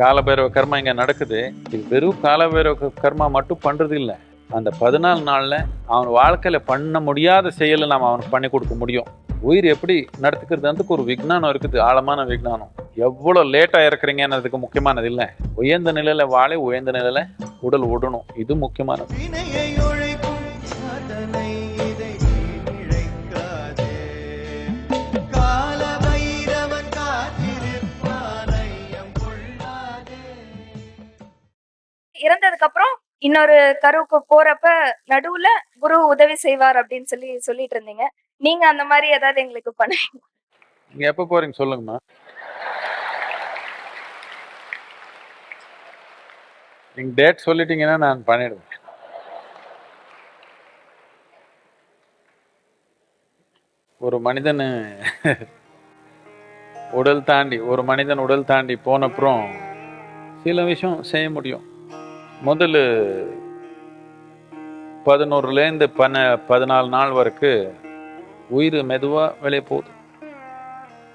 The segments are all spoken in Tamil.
காலபைரவ கர்மா இங்கே நடக்குது. இது வெறும் காலபைரவ கர்மா மட்டும் பண்ணுறது இல்லை. அந்த பதினாலு நாளில் அவன் வாழ்க்கையில் பண்ண முடியாத செயலை நாம் அவனுக்கு பண்ணி கொடுக்க முடியும். உயிர் எப்படி நடத்துக்கிறதுக்கு ஒரு விஞ்ஞானம் இருக்குது ஆழமான விஞ்ஞானம் எவ்வளோ லேட்டாக இருக்கிறீங்கன்றதுக்கு முக்கியமானது இல்லை. உயர்ந்த நிலையில் வாழை உயர்ந்த நிலையில் உடல் விடணும் இது முக்கியமானது. அதுக்கப்புறம் இன்னொரு கருவுக்கு போறப்ப நடுவுல குரு உதவி செய்வார் அப்படின்னு சொல்லி சொல்லிட்டு இருந்தீங்க. நீங்க அந்த மாதிரி ஏதாவது எங்களுக்கு பண்ணுவீங்க நீங்க எப்ப போறீங்க சொல்லுங்கம்மா. நீங்க டேட் சொல்லிட்டீங்கன்னா நான் பண்ணிடுவேன். ஒரு மனிதன் உடல் தாண்டி ஒரு மனிதன் உடல் தாண்டி போனப்புறம் சில விஷயம் செய்ய முடியும். முதல்ல பதினோருலேருந்து பன்ன பதினாலு நாள் வரைக்கும் உயிர் மெதுவாக வெளியே போகுது.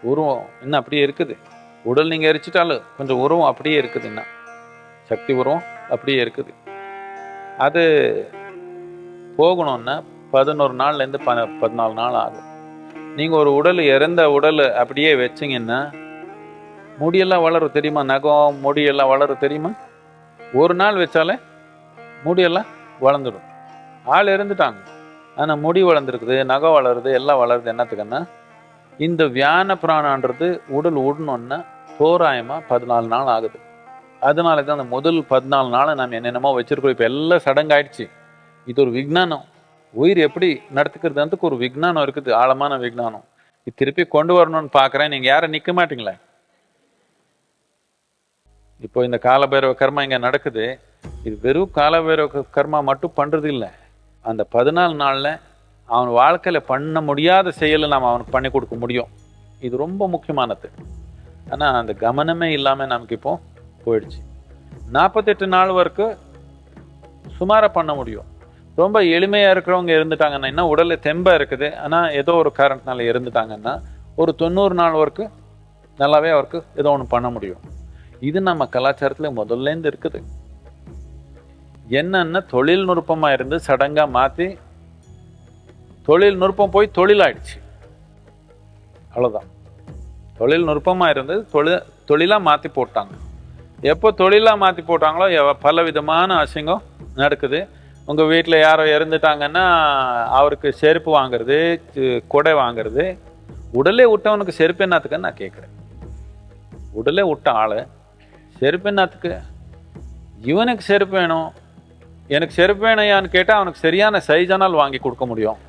உருவம் இன்னும் அப்படியே இருக்குது. உடல் நீங்கள் எரிச்சிட்டாலும் கொஞ்சம் உருவம் அப்படியே இருக்குது இன்னும். சக்தி உருவம் அப்படியே இருக்குது. அது போகணும்னா பதினோரு நாள்லேருந்து ப பதினாலு நாள் ஆகும். நீங்கள் ஒரு உடல் இறந்த உடல் அப்படியே வச்சிங்கன்னா முடியெல்லாம் வளரும் தெரியுமா? நகம் முடியெல்லாம் வளரும் தெரியுமா? ஒரு நாள் வச்சாலே முடியெல்லாம் வளர்ந்துடும். ஆள் இறந்துட்டாங்க. ஆனால் முடி வளர்ந்துருக்குது நகம் வளருது எல்லாம் வளருது என்னத்துக்குன்னா இந்த வியான பிராணன்றது உடல் உடனோன்னா தோராயமாக பதினாலு நாள் ஆகுது. அதனால தான் அந்த முதல் பதினாலு நாளை நாம் என்னென்னமோ வச்சுருக்கோம். இப்போ எல்லாம் சடங்காயிடுச்சு. இது ஒரு விஞ்ஞானம் உயிர் எப்படி நடத்துக்கிறதுன்றதுக்கு ஒரு விஞ்ஞானம் இருக்குது ஆழமான விஞ்ஞானம் இது திருப்பி கொண்டு வரணும்னு பார்க்குறேன் நீங்கள் யாரும் நிற்க மாட்டீங்களே? இப்போ இந்த காலபைரவ கர்மா இங்கே நடக்குது. இது வெறும் காலபைரவ கர்மா மட்டும் பண்ணுறது இல்லை. அந்த பதினாலு நாளில் அவன் வாழ்க்கையில் பண்ண முடியாத செயலை நாம் அவனுக்கு பண்ணி கொடுக்க முடியும். இது ரொம்ப முக்கியமானது. ஆனால் அந்த கவனமே இல்லாமல் நமக்கு இப்போ போயிடுச்சு. நாற்பத்தெட்டு நாள் வரைக்கும் சுமாராக பண்ண முடியும். ரொம்ப எளிமையாக இருக்கிறவங்க இருந்துட்டாங்கன்னா இன்னும் உடலில் தெம்பாக இருக்குது. ஆனால் ஏதோ ஒரு காரணத்தினால இருந்துட்டாங்கன்னா ஒரு தொண்ணூறு நாள் வரைக்கும் நல்லாவே அவருக்கு ஏதோ ஒன்று பண்ண முடியும். இது நம்ம கலாச்சாரத்தில் முதல்லேருந்து இருக்குது. என்னன்னா தொழில்நுட்பமாக இருந்து சடங்காக மாற்றி தொழில்நுட்பம் போய் தொழிலாயிடுச்சு. அவ்வளோதான் தொழில்நுட்பமாக இருந்தது தொழில் தொழிலாக மாற்றி போட்டாங்க. எப்போ தொழிலாக மாற்றி போட்டாங்களோ எவ- பல விதமான அசிங்கம் நடக்குது. உங்கள் வீட்டில் யாரோ இறந்துட்டாங்கன்னா அவருக்கு செருப்பு வாங்குறது கொடை வாங்குறது. உடலே விட்டவனுக்கு செருப்பு என்னத்துக்குன்னு நான் கேட்குறேன் உடலே விட்ட ஆள் செருப்பு என்னத்துக்கு இவனுக்கு செருப்பு வேணும். எனக்கு செருப்பு வேணையான்னு கேட்டால் அவனுக்கு சரியான சைஜானால் வாங்கி கொடுக்க முடியும்.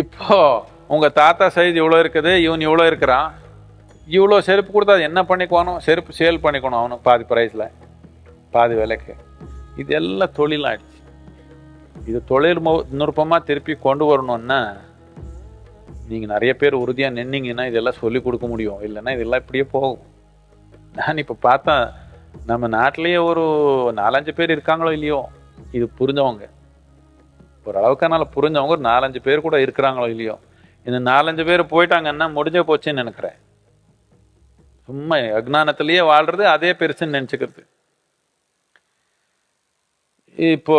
இப்போ உங்கள் தாத்தா சைஸ் இவ்வளோ இருக்குது இவன் இவ்வளோ இருக்கிறான். இவ்வளோ செருப்பு கொடுத்தா அது என்ன பண்ணிக்குவானோ? செருப்பு சேல் பண்ணிக்கணும் அவனுக்கு பாதி ப்ரைஸில் பாதி விலைக்கு. இது எல்லாம் தொழிலாயிடுச்சு. இது தொழில் நுட்பமாக திருப்பி கொண்டு வரணுன்னா நீங்கள் நிறைய பேர் உறுதியாக நின்னீங்கன்னா இதெல்லாம் சொல்லி கொடுக்க முடியும். இல்லைன்னா இதெல்லாம் இப்படியே போகும். நான் இப்போ பார்த்தா நம்ம நாட்டிலேயே ஒரு நாலஞ்சு பேர் இருக்காங்களோ இல்லையோ இது புரிஞ்சவங்க. ஓரளவுக்கானால புரிஞ்சவங்க ஒரு நாலஞ்சு பேர் கூட இருக்கிறாங்களோ இல்லையோ. இந்த நாலஞ்சு பேர் போயிட்டாங்கன்னா முடிஞ்ச போச்சுன்னு நினைக்கிறேன். சும்மா அஜ்ஞானத்திலேயே வாழ்றது அதே பெருசுன்னு நினச்சிக்கிறது. இப்போ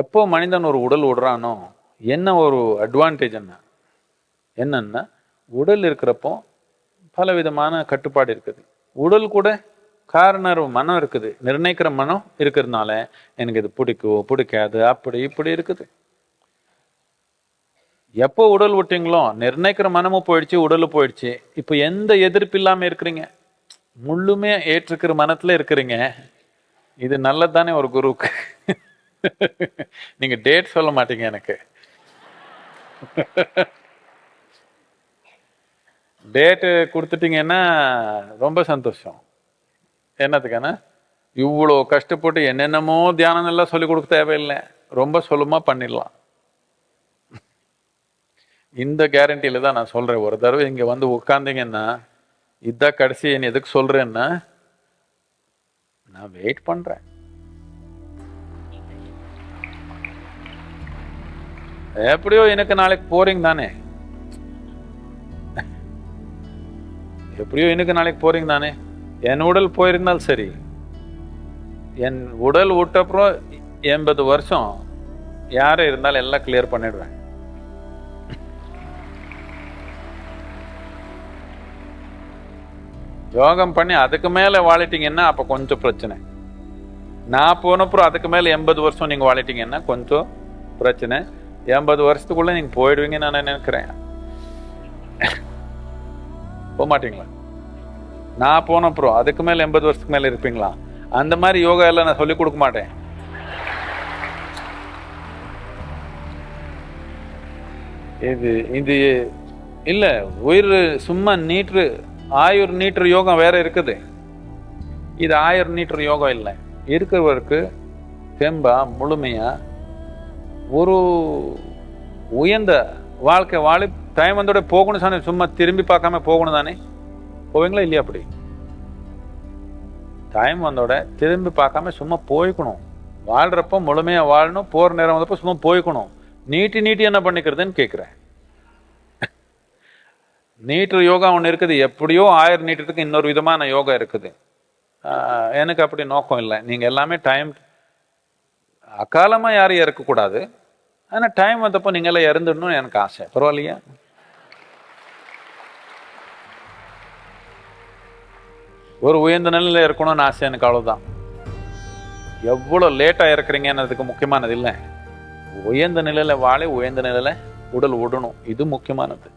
எப்போ மனிதன் ஒரு உடல் விடுறானோ என்ன ஒரு அட்வான்டேஜ் என்ன? என்னன்னா உடல் இருக்கிறப்போ பல விதமான கட்டுப்பாடு இருக்குது. உடல் கூட காரணர் மனம் இருக்குது. நிர்ணயிக்கிற மனம் இருக்கிறதுனால எனக்கு இது பிடிக்கும் பிடிக்காது அப்படி இப்படி இருக்குது. எப்போ உடல் விட்டீங்களோ நிர்ணயிக்கிற மனமும் போயிடுச்சு உடலும் போயிடுச்சு. இப்போ எந்த எதிர்ப்பு இல்லாமல் இருக்கிறீங்க? முள்ளுமே ஏற்றுக்கிற மனத்துல இருக்கிறீங்க. இது நல்லதானே ஒரு குருவுக்கு? நீங்க டேட் சொல்ல மாட்டீங்க எனக்கு. டேட்டு கொடுத்துட்டீங்கன்னா ரொம்ப சந்தோஷம். என்னத்துக்கான? இவ்வளோ கஷ்டப்பட்டு என்னென்னமோ தியானம் எல்லாம் சொல்லிக் கொடுக்க தேவையில்லை. ரொம்ப சுலமா பண்ணிடலாம். இந்த கேரண்டியில தான் நான் சொல்றேன். ஒரு தடவை இங்கே வந்து உட்காந்தீங்கன்னா இதான் கடைசி என்ன எதுக்கு சொல்றேன்னா நான் வெயிட் பண்றேன். எப்படியோ எனக்கு நாளைக்கு போறீங்க தானே? எப்படியோ எனக்கு நாளைக்கு போறீங்க தானே? என் உடல் போயிருந்தால் சரி. என் உடல் விட்டப்புறம் எண்பது வருஷம் யார இருந்தாலும் எல்லாம் கிளியர் பண்ணிடுவேன். யோகம் பண்ணி அதுக்கு மேல வாழிட்டீங்கன்னா அப்ப கொஞ்சம் பிரச்சனை. நான் போனப்புறம் அதுக்கு மேல எண்பது வருஷம் நீங்க வாழிட்டீங்கன்னா கொஞ்சம் பிரச்சனை. எண்பது வருஷத்துக்குள்ள நீங்க போயிடுவீங்கன்னு நான் நினைக்கிறேன். போக மாட்டீங்களா? நான் போன அப்புறம் அதுக்கு மேல எண்பது வருஷத்துக்கு மேல இருப்பீங்களா? அந்த மாதிரி யோகா எல்லாம் நான் சொல்லிக் கொடுக்க மாட்டேன். இது இது இல்ல உயிர் சும்மா நீட்டு ஆயுர் நீட்டு யோகம் வேற இருக்குது. இது ஆயுர் நீட்டர் யோகம் இல்லை. இருக்கிறவருக்கு தெம்பா முழுமையா ஒரு உயர்ந்த வாழ்க்கை வாழி டைம் வந்தோட போகணும் சாமி சும்மா திரும்பி பார்க்காம போகணும் தானே? போவீங்களா இல்லையா அப்படி? டைம் வந்தோட திரும்பி பார்க்காம சும்மா போய்க்கணும். வாழ்கிறப்போ முழுமையாக வாழணும் போகிற நேரம் வந்தப்போ சும்மா போய்க்கணும். நீட்டி நீட்டி என்ன பண்ணிக்கிறதுன்னு கேட்குறேன் நீட்டு யோகா ஒன்று இருக்குது எப்படியோ ஆயிரம் நீட்டுறதுக்கு இன்னொரு விதமான யோகா இருக்குது. எனக்கு அப்படி நோக்கம் இல்லை. நீங்கள் எல்லாமே டைம் அகாலமாக யாரும் இறக்கக்கூடாது. ஆனால் டைம் வந்தப்போ நீங்களாம் எல்லாம் இறந்துடணும்னு எனக்கு ஆசை. பரவாயில்லையா? ஒரு உயர்ந்த நிலையில் இருக்கணும்னு ஆசை எனக்கு அவ்வளோதான் எவ்வளோ லேட்டாக இறக்குறீங்கன்னதுக்கு முக்கியமானது இல்லை. உயர்ந்த நிலையில் வாழை உயர்ந்த நிலையில் உடல் விடணும். இது முக்கியமானது.